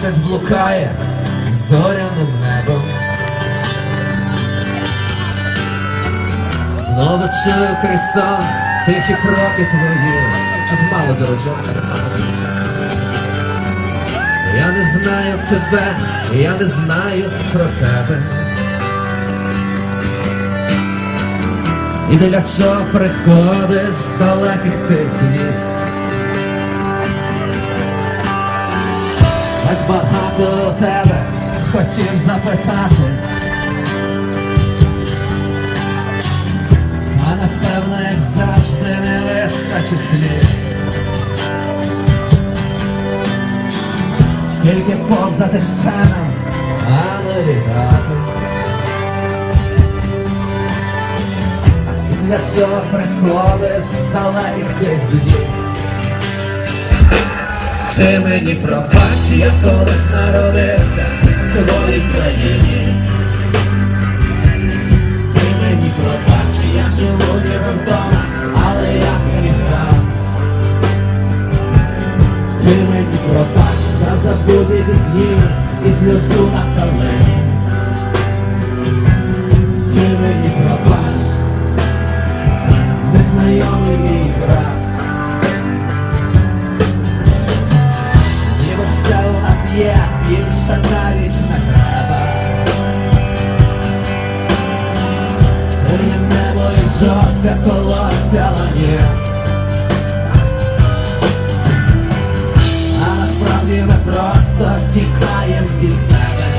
місяць блукає зоряним небом. Знову чую крізь сон тихі кроки твої, що змало заручок. Я не знаю тебе, я не знаю про тебе. І для чого приходиш з далеких тих днів? Багато у тебе хотів запитати. А напевно, як завжди, не вистачить слів. Скільки повзати ще нам, а не літати. І для чого приходиш з далеких тих днів? Ти мені пробач, я колись народився в своїй країні. Ти мені пробач, я живу не вдома, але я гріхам. Ти мені пробач за забуті пісні і сльозу на жовте колося ланів. А насправді ми просто тікаємо від себе.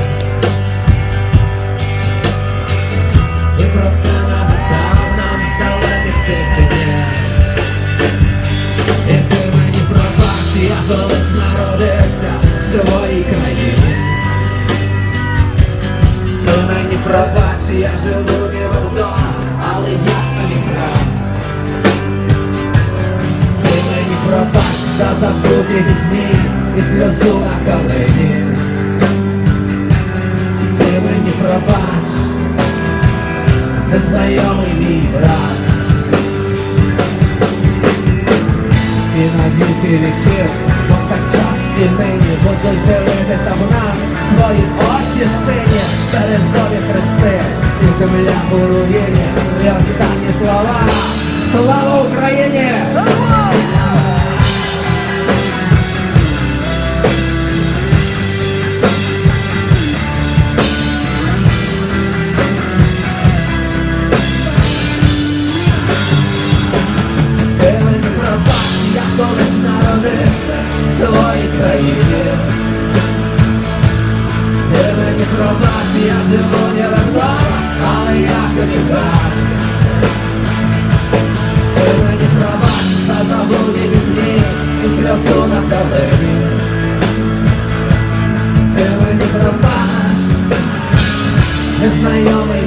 І про це нагадав нам з далеких тих днів. І ти мені пробач, я колись народився в своїй країні. Ти мені пробач, я живу забуті пісні і сльозу на калині. Ти мені пробач, незнайомий мій брат. І на віки віків, бо так час і нині будуть дивитися в нас Твої очі сині, березові хрести І земля у руїні, і останні слова Слава Україні! В своїй країні. Ти мені пробач, я живу не вдома, але я комікар. Ти мені пробач, за забуті пісні і сльозу на. Ти мені пробач, незнайомий